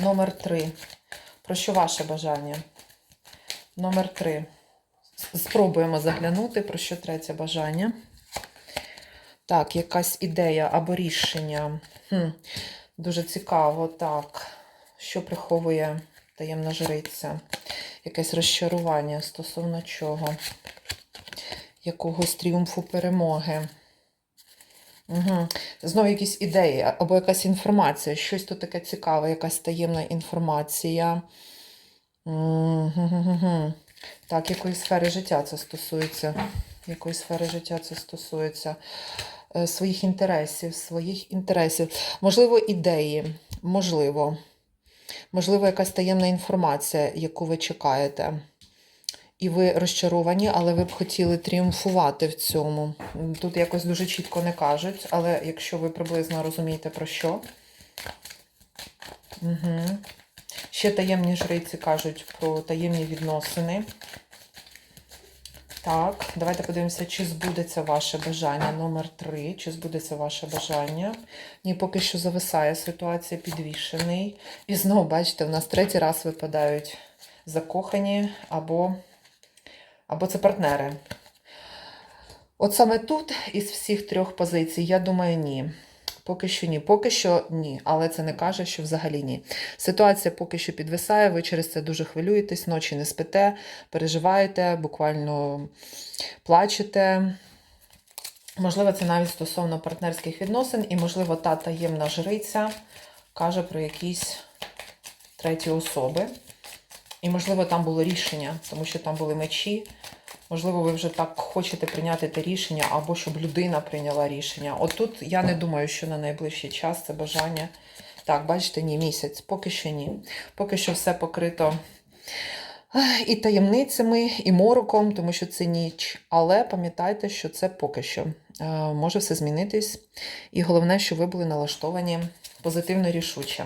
Номер 3. Про що ваше бажання? Номер 3. Спробуємо заглянути, про що третє бажання. Так, якась ідея або рішення. Хм, дуже цікаво, так. Що приховує таємна жриця? Якесь розчарування стосовно чого? Якогось тріумфу перемоги. Угу. Знову якісь ідеї або якась інформація, щось тут таке цікаве, якась таємна інформація. Мгм. Так, якої сфери життя це стосується? Якої сфери життя це стосується? Е, Своїх інтересів, своїх інтересів. Можливо, ідеї, можливо. Можливо, якась таємна інформація, яку ви чекаєте. І ви розчаровані, але ви б хотіли тріумфувати в цьому. Тут якось дуже чітко не кажуть, але якщо ви приблизно розумієте про що. Угу. Ще таємні жриці кажуть про таємні відносини. Так, давайте подивимося, чи збудеться ваше бажання. Номер 3. Чи збудеться ваше бажання? Ні, поки що зависає ситуація, підвішений. І знову, бачите, в нас третій раз випадають закохані або, або це партнери. От саме тут із всіх трьох позицій, я думаю, ні. Поки що ні. Поки що ні. Але це не каже, що взагалі ні. Ситуація поки що підвисає, ви через це дуже хвилюєтесь, ночі не спите, переживаєте, буквально плачете. Можливо, це навіть стосовно партнерських відносин, і, можливо, та таємна жриця каже про якісь треті особи. І, можливо, там було рішення, тому що там були мечі. Можливо, ви вже так хочете прийняти те рішення, або щоб людина прийняла рішення. От тут я не думаю, що на найближчий час це бажання. Так, бачите, ні, місяць, поки що ні. Поки що все покрито і таємницями, і мороком, тому що це ніч. Але пам'ятайте, що це поки що. Е, Може все змінитись. І головне, що ви були налаштовані позитивно рішуче.